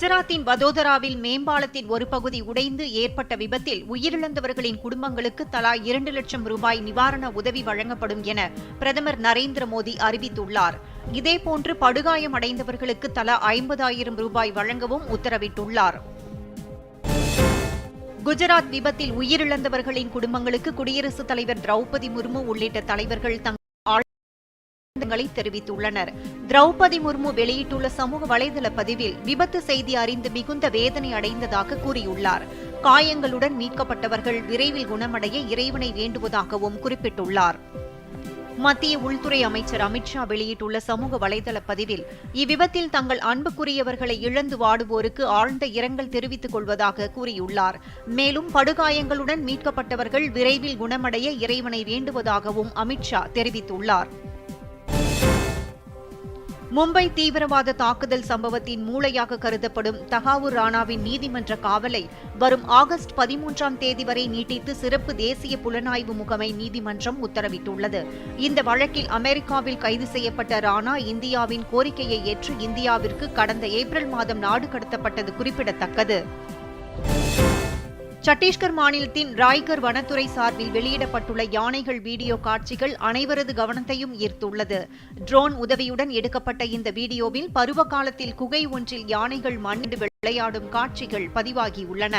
குஜராத்தின் வதோதராவில் மேம்பாலத்தின் ஒரு பகுதி உடைந்து ஏற்பட்ட விபத்தில் உயிரிழந்தவர்களின் குடும்பங்களுக்கு தலா இரண்டு லட்சம் ரூபாய் நிவாரண உதவி வழங்கப்படும் என பிரதமர் நரேந்திர மோடி அறிவித்துள்ளார். இதேபோன்று படுகாயம் அடைந்தவர்களுக்கு தலா ஐம்பதாயிரம் ரூபாய் வழங்கவும் உத்தரவிட்டுள்ளார். குஜராத் விபத்தில் உயிரிழந்தவர்களின் குடும்பங்களுக்கு குடியரசுத் தலைவர் திரௌபதி முர்மு உள்ளிட்ட தலைவர்கள் தங்கள் தெரிவித்துள்ளனர். திரௌபதி முர்மு வெளியிட்டுள்ள சமூக வலைதள பதிவில் விபத்து செய்தி அறிந்து மிகுந்த வேதனை அடைந்ததாக கூறியுள்ளார். காயங்களுடன் மீட்கப்பட்டவர்கள் விரைவில் குணமடைய இறைவனை வேண்டுவதாகவும் குறிப்பிட்டுள்ளார். மத்திய உள்துறை அமைச்சர் அமித்ஷா வெளியிட்டுள்ள சமூக வலைதள பதிவில் இவ்விபத்தில் தங்கள் அன்புக்குரியவர்களை இழந்து வாடுவோருக்கு ஆழ்ந்த இரங்கல் தெரிவித்துக் கொள்வதாக கூறியுள்ளார். மேலும் படுகாயங்களுடன் மீட்கப்பட்டவர்கள் விரைவில் குணமடைய இறைவனை வேண்டுவதாகவும் அமித்ஷா தெரிவித்துள்ளார். மும்பை தீவிரவாத தாக்குதல் சம்பவத்தின் மூளையாக கருதப்படும் தகாவூர் ராணாவின் நீதிமன்ற காவலை வரும் ஆகஸ்ட் பதிமூன்றாம் தேதி வரை நீட்டித்து சிறப்பு தேசிய புலனாய்வு முகமை நீதிமன்றம் உத்தரவிட்டுள்ளது. இந்த வழக்கில் அமெரிக்காவில் கைது செய்யப்பட்ட ராணா இந்தியாவின் கோரிக்கையை ஏற்று இந்தியாவிற்கு கடந்த ஏப்ரல் மாதம் நாடு கடத்தப்பட்டது குறிப்பிடத்தக்கது. சட்டீஸ்கர் மாநிலத்தின் ராய்கர் வனத்துறை சார்பில் வெளியிடப்பட்டுள்ள யானைகள் வீடியோ காட்சிகள் அனைவரது கவனத்தையும் ஈர்த்துள்ளது. ட்ரோன் உதவியுடன் எடுக்கப்பட்ட இந்த வீடியோவில் பருவ காலத்தில் குகை ஒன்றில் யானைகள் மண்ணிட்டு விளையாடும் காட்சிகள் பதிவாகியுள்ளன.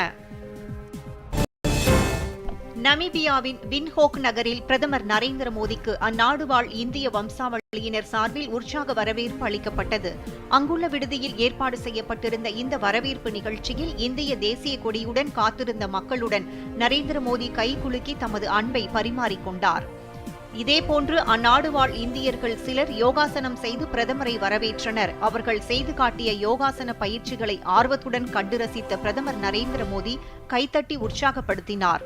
நமீபியாவின் வின்ஹோக் நகரில் பிரதமர் நரேந்திர மோடிக்கு அந்நாடு வாழ் இந்திய வம்சாவளியினர் சார்பில் உற்சாக வரவேற்பு அளிக்கப்பட்டது. அங்குள்ள விடுதியில் ஏற்பாடு செய்யப்பட்டிருந்த இந்த வரவேற்பு நிகழ்ச்சியில் இந்திய தேசிய கொடியுடன் காத்திருந்த மக்களுடன் நரேந்திர மோடி கைகுலுக்கி தமது அன்பை பரிமாறிக்கொண்டார். இதேபோன்று அந்நாடு வாழ் இந்தியர்கள் சிலர் யோகாசனம் செய்து பிரதமரை வரவேற்றனர். அவர்கள் செய்து காட்டிய யோகாசன பயிற்சிகளை ஆர்வத்துடன் கண்டு ரசித்த பிரதமர் நரேந்திர மோடி கைத்தட்டி உற்சாகப்படுத்தினார்.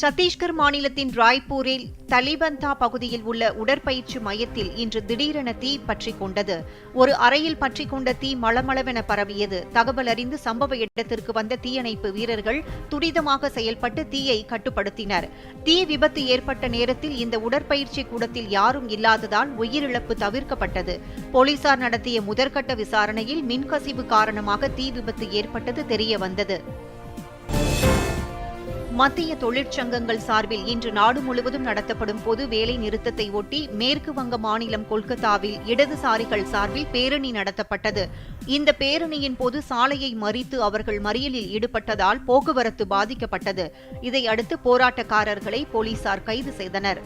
சத்தீஸ்கர் மாநிலத்தின் ராய்ப்பூரில் தலிபந்தா பகுதியில் உள்ள உடற்பயிற்சி மையத்தில் இன்று திடீரென தீ பற்றி கொண்டது. ஒரு அறையில் பற்றி கொண்ட தீ மளமளவென பரவியது. தகவல் அறிந்து சம்பவ இடத்திற்கு வந்த தீயணைப்பு வீரர்கள் துரிதமாக செயல்பட்டு தீயை கட்டுப்படுத்தினர். தீ விபத்து ஏற்பட்ட நேரத்தில் இந்த உடற்பயிற்சி கூடத்தில் யாரும் இல்லாததால் உயிரிழப்பு தவிர்க்கப்பட்டது. போலீசார் நடத்திய முதற்கட்ட விசாரணையில் மின்கசிவு காரணமாக தீ விபத்து ஏற்பட்டது தெரியவந்தது மத்திய தொழிற்சங்கங்கள் சார்பில் இன்று நாடு முழுவதும் நடத்தப்படும் பொது வேலை நிறுத்தத்தை ஒட்டி மேற்கு வங்க மாநிலம் கொல்கத்தாவில் இடதுசாரிகள் சார்பில் பேரணி நடத்தப்பட்டது. இந்த பேரணியின் போது சாலையை மறித்து அவர்கள் மறியலில் ஈடுபட்டதால் போக்குவரத்து பாதிக்கப்பட்டது. இதையடுத்து போராட்டக்காரர்களை போலீசார் கைது செய்தனர்.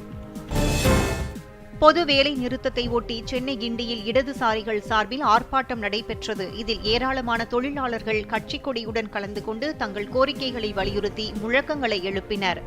பொது வேலை நிறுத்தத்தை ஒட்டி சென்னை கிண்டியில் இடதுசாரிகள் சார்பில் ஆர்ப்பாட்டம் நடைபெற்றது. இதில் ஏராளமான தொழிலாளர்கள் கட்சிக் கொடியுடன் கலந்து கொண்டு தங்கள் கோரிக்கைகளை வலியுறுத்தி முழக்கங்களை எழுப்பினர்.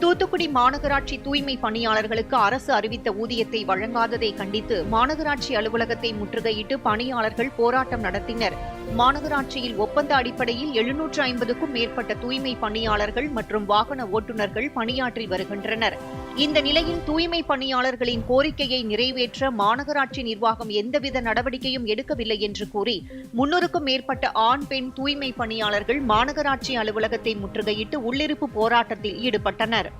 தூத்துக்குடி மாநகராட்சி தூய்மை பணியாளர்களுக்கு அரசு அறிவித்த ஊதியத்தை வழங்காததை கண்டித்து மாநகராட்சி அலுவலகத்தை முற்றுகையிட்டு பணியாளர்கள் போராட்டம் நடத்தினர். மாநகராட்சியில் ஒப்பந்த அடிப்படையில் எழுநூற்று ஐம்பதுக்கும் மேற்பட்ட தூய்மை பணியாளர்கள் மற்றும் வாகன ஓட்டுநர்கள் பணியாற்றி வருகின்றனர். இந்த நிலையில் தூய்மை பணியாளர்களின் கோரிக்கையை நிறைவேற்ற மாநகராட்சி நிர்வாகம் எந்தவித நடவடிக்கையும் எடுக்கவில்லை என்று கூறி முன்னூறுக்கும் மேற்பட்ட ஆண் பெண் தூய்மை பணியாளர்கள் மாநகராட்சி அலுவலகத்தை முற்றுகையிட்டு உள்ளிருப்பு போராட்டத்தில் ஈடுபட்டனர்.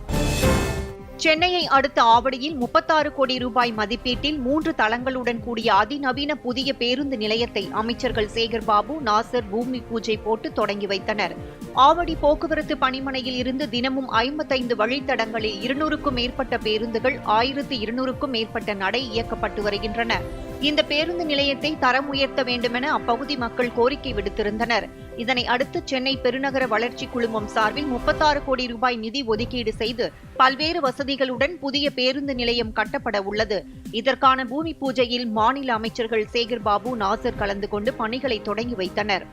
சென்னையை அடுத்த ஆவடியில் முப்பத்தாறு கோடி ரூபாய் மதிப்பீட்டில் மூன்று தளங்களுடன் கூடிய அதிநவீன புதிய பேருந்து நிலையத்தை அமைச்சர்கள் சேகர் பாபு நாசர் பூமி பூஜை போட்டு தொடங்கி வைத்தனர். ஆவடி போக்குவரத்து பணிமனையில் இருந்து தினமும் ஐம்பத்தைந்து வழித்தடங்களில் இருநூறுக்கும் மேற்பட்ட பேருந்துகள் ஆயிரத்து இருநூறுக்கும் மேற்பட்ட நடை இயக்கப்பட்டு வருகின்றன. இந்த பேருந்து நிலையத்தை தரம் உயர்த்த வேண்டுமென அப்பகுதி மக்கள் கோரிக்கை விடுத்திருந்தனர். இதனை அடுத்து சென்னை பெருநகர வளர்ச்சி குழுமம் சார்பில் முப்பத்தாறு கோடி ரூபாய் நிதி ஒதுக்கீடு செய்து பல்வேறு வசதிகளுடன் புதிய பேருந்து நிலையம் கட்டப்பட உள்ளது. இதற்கான பூமி பூஜையில் மாநில அமைச்சர்கள் சேகர் பாபு நாசர் கலந்து கொண்டு பணிகளை தொடங்கி வைத்தனர்.